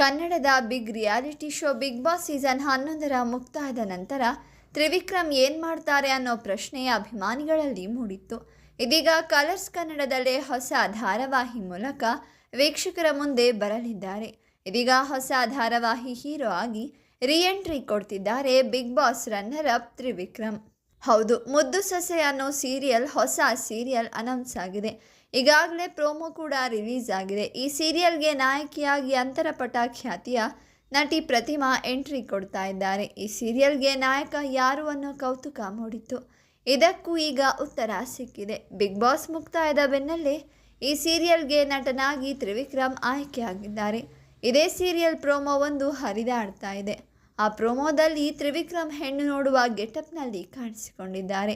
ಕನ್ನಡದ big reality show Bigg Boss season ಹನ್ನೊಂದರ ಮುಕ್ತಾಯದ ನಂತರ ತ್ರಿವಿಕ್ರಮ್ ಏನು ಮಾಡ್ತಾರೆ ಅನ್ನೋ ಪ್ರಶ್ನೆ ಅಭಿಮಾನಿಗಳಲ್ಲಿ ಮೂಡಿತ್ತು. ಇದೀಗ ಕಲರ್ಸ್ ಕನ್ನಡದಲ್ಲೇ ಹೊಸ ಧಾರಾವಾಹಿ ಮೂಲಕ ವೀಕ್ಷಕರ ಮುಂದೆ ಬರಲಿದ್ದಾರೆ. ಇದೀಗ ಹೊಸ ಧಾರಾವಾಹಿ ಹೀರೋ ಆಗಿ ರಿಎಂಟ್ರಿ ಕೊಡ್ತಿದ್ದಾರೆ Bigg Boss runner up Trivikram. ಹೌದು, ಮುದ್ದು ಸೊಸೆ ಅನ್ನೋ ಸೀರಿಯಲ್ ಹೊಸ ಸೀರಿಯಲ್ ಅನೌನ್ಸ್ ಆಗಿದೆ. ಈಗಾಗಲೇ ಪ್ರೋಮೋ ಕೂಡ ರಿಲೀಸ್ ಆಗಿದೆ. ಈ ಸೀರಿಯಲ್ಗೆ ನಾಯಕಿಯಾಗಿ ಅಂತರಪಟ ಖ್ಯಾತಿಯ ನಟಿ ಪ್ರತಿಮಾ ಎಂಟ್ರಿ ಕೊಡ್ತಾ ಇದ್ದಾರೆ. ಈ ಸೀರಿಯಲ್ಗೆ ನಾಯಕ ಯಾರು ಅನ್ನೋ ಕೌತುಕ ಮೂಡಿತ್ತು. ಇದಕ್ಕೂ ಈಗ ಉತ್ತರ ಸಿಕ್ಕಿದೆ. ಬಿಗ್ ಬಾಸ್ ಮುಕ್ತಾಯದ ಬೆನ್ನಲ್ಲೇ ಈ ಸೀರಿಯಲ್ಗೆ ನಟನಾಗಿ ತ್ರಿವಿಕ್ರಮ್ ಆಯ್ಕೆಯಾಗಿದ್ದಾರೆ. ಇದೇ ಸೀರಿಯಲ್ ಪ್ರೋಮೋ ಒಂದು ಹರಿದಾಡ್ತಾ ಇದೆ. ಆ ಪ್ರೋಮೋದಲ್ಲಿ ತ್ರಿವಿಕ್ರಮ್ ಹೆಣ್ಣು ನೋಡುವ ಗೆಟಪ್ನಲ್ಲಿ ಕಾಣಿಸಿಕೊಂಡಿದ್ದಾರೆ.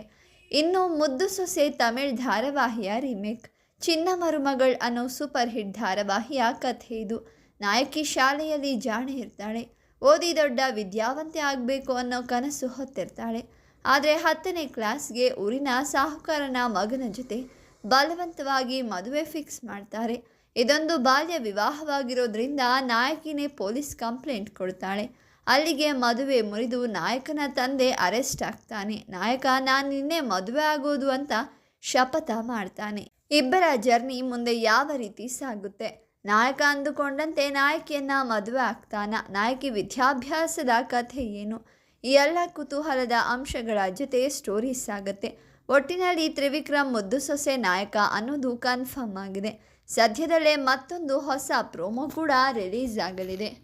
ಇನ್ನು ಮುದ್ದು ಸೊಸೆ ತಮಿಳ್ ಧಾರಾವಾಹಿಯ ರಿಮೇಕ್. ಚಿನ್ನ ಮರುಮಗಳ್ ಅನ್ನೋ ಸೂಪರ್ ಹಿಟ್ ಧಾರಾವಾಹಿಯ ಕಥೆ ಇದು. ನಾಯಕಿ ಶಾಲೆಯಲ್ಲಿ ಜಾಣೆ ಇರ್ತಾಳೆ. ಓದಿ ದೊಡ್ಡ ವಿದ್ಯಾವಂತೆ ಆಗಬೇಕು ಅನ್ನೋ ಕನಸು ಹೊತ್ತಿರ್ತಾಳೆ. ಆದರೆ ಹತ್ತನೇ ಕ್ಲಾಸ್ಗೆ ಊರಿನ ಸಾಹುಕಾರನ ಮಗನ ಜೊತೆ ಬಲವಂತವಾಗಿ ಮದುವೆ ಫಿಕ್ಸ್ ಮಾಡ್ತಾರೆ. ಇದೊಂದು ಬಾಲ್ಯ ವಿವಾಹವಾಗಿರೋದ್ರಿಂದ ನಾಯಕಿನೇ ಪೊಲೀಸ್ ಕಂಪ್ಲೇಂಟ್ ಕೊಡ್ತಾಳೆ. ಅಲ್ಲಿಗೆ ಮದುವೆ ಮುರಿದು ನಾಯಕನ ತಂದೆ ಅರೆಸ್ಟ್ ಆಗ್ತಾನೆ. ನಾಯಕ, ನಾನು ನಿನ್ನೆ ಮದುವೆ ಆಗೋದು ಅಂತ ಶಪಥ ಮಾಡ್ತಾನೆ. ಇಬ್ಬರ ಜರ್ನಿ ಮುಂದೆ ಯಾವ ರೀತಿ ಸಾಗುತ್ತೆ? ನಾಯಕ ಅಂದುಕೊಂಡಂತೆ ನಾಯಕಿಯನ್ನ ಮದುವೆ ಆಗ್ತಾನ. ನಾಯಕಿ ವಿದ್ಯಾಭ್ಯಾಸದ ಕಥೆ ಏನು? ಈ ಎಲ್ಲ ಕುತೂಹಲದ ಅಂಶಗಳ ಜೊತೆ ಸ್ಟೋರಿ ಸಾಗುತ್ತೆ. ಒಟ್ಟಿನಲ್ಲಿ ತ್ರಿವಿಕ್ರಮ್ ಮುದ್ದು ಸೊಸೆ ನಾಯಕ ಅನ್ನೋದು ಕನ್ಫರ್ಮ್ ಆಗಿದೆ. ಸದ್ಯದಲ್ಲೇ ಮತ್ತೊಂದು ಹೊಸ ಪ್ರೋಮೋ ಕೂಡ ರಿಲೀಸ್ ಆಗಲಿದೆ.